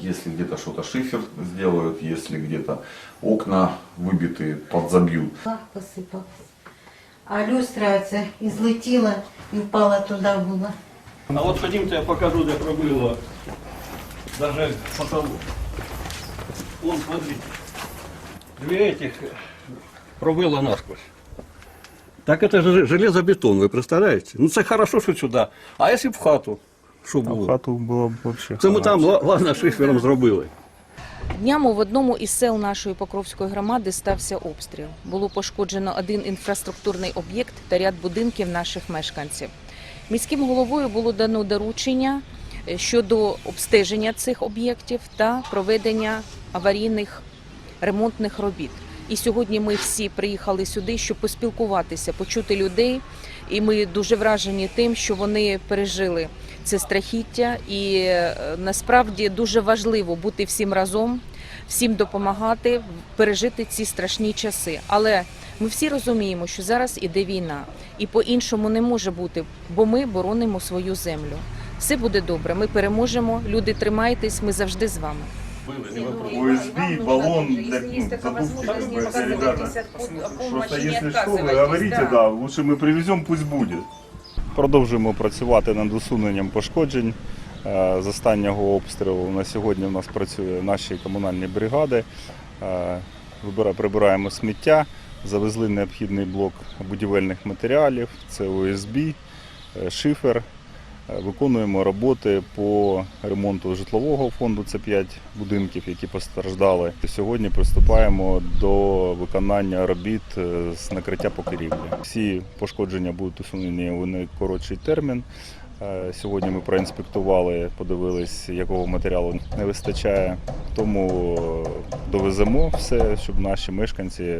Если где-то что-то шифер сделают, если где-то окна выбиты, подзабьют. Пах посипався. А люстра оця і злетіла і впала туди була. А от ходімте, я покажу, де пробило даже потолок. Вон, смотрите. Две этих пробило насквозь. Так это же железобетон, ви представляєте? Ну це хорошо, що сюди. А якщо б в хату, Що було? хату було б взагалі. Це ми там, ла- ладно, шифером зробили. Днями в одному із сел нашої Покровської громади стався обстріл. Було пошкоджено один інфраструктурний об'єкт та ряд будинків наших мешканців. Міським головою було дано доручення е, щодо обстеження цих об'єктів та проведення аварійних ремонтних робіт. І сьогодні ми всі приїхали сюди, щоб поспілкуватися, почути людей. І ми дуже вражені тим, що вони пережили це страхіття. І е, насправді дуже важливо бути всім разом, всім допомагати пережити ці страшні часи. Але ми всі розуміємо, що зараз іде війна, і по-іншому не може бути, бо ми боронимо свою землю. Все буде добре. Ми переможемо. Люди, тримайтесь, ми завжди з вами. USB, баллон для ну, задувки, как бы, это, ребята. Просто если что, вы говорите, да, лучше мы привезем, пусть будет. Продовжуємо працювати над усуненням пошкоджень е, з останнього обстрілу. На сьогодні у нас працює наші комунальні бригади. Е, Прибираємо сміття, завезли необхідний блок будівельних матеріалів, це ОСБ, е, шифер. Виконуємо роботи по ремонту житлового фонду. Це 5 будинків, які постраждали. Сьогодні приступаємо до виконання робіт е, з накриття покрівлі. Всі пошкодження будуть усунені у найкоротший термін. Е, Сьогодні ми проінспектували, подивились, якого матеріалу не вистачає. Тому е, довеземо все, щоб наші мешканці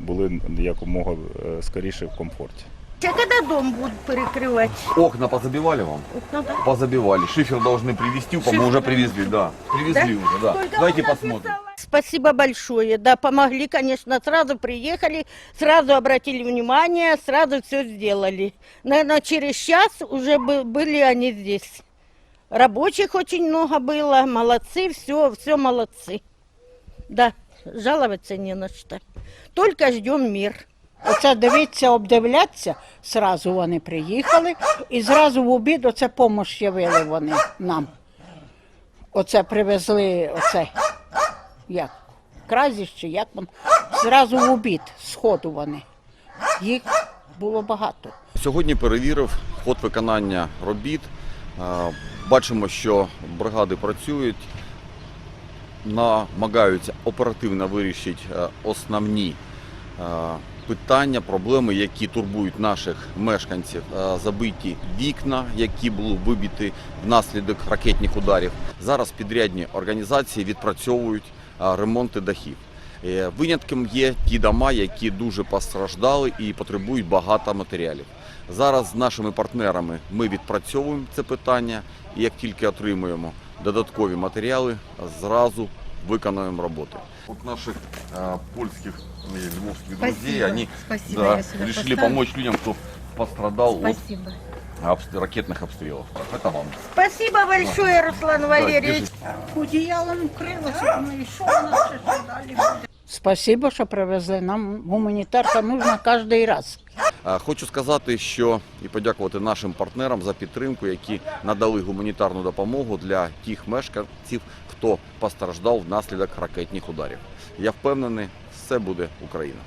були якомога скоріше в комфорті. А коли дом будуть перекривати? Окна позабивали вам? Окна, да? Позабивали. Шифер должны привезти, по-моему, уже привезли, да. Привезли уже, да. Давайте посмотрим. Спасибо большое. Да, помогли, конечно, сразу приехали, сразу обратили внимание, сразу все сделали. Наверное, через час уже бы- были они здесь. Рабочих очень много было, молодцы, все, все молодцы. Да, жаловаться не на что. Только ждем мир. Оце дивіться, обдивляться, зразу вони приїхали і зразу в обід оце помощ явили вони нам. Оце привезли, оце, як, кразіш чи як воно, зразу в обід, сходу вони. Їх було багато. Сьогодні перевірив ход виконання робіт. Бачимо, що бригади працюють, намагаються оперативно вирішити е, основні е, питання, проблеми, які турбують наших мешканців. Е, Забиті вікна, які були вибиті внаслідок ракетних ударів. Зараз підрядні організації відпрацьовують е, ремонти дахів. Е, Винятком є ті дома, які дуже постраждали і потребують багато матеріалів. Зараз з нашими партнерами ми відпрацьовуємо це питання, і як тільки отримуємо додаткові матеріали, зразу виконуємо роботи. От наших э, польських і львовських друзей, вони Спасибо, да, я сюда решили поставлю. помочь людям, кто пострадал Спасибо. от обс- ракетных обстрелов. Это вам. Спасибо большое, Руслан Валерьевич. Одіялом вкрилося, ну і що у нас ще далі буде? Спасибо, що привезли. Нам гуманітарка нужна кожен раз. Хочу сказати, що і подякувати нашим партнерам за підтримку, які надали гуманітарну допомогу для тих мешканців, хто постраждав внаслідок ракетних ударів. Я впевнений, все буде Україна.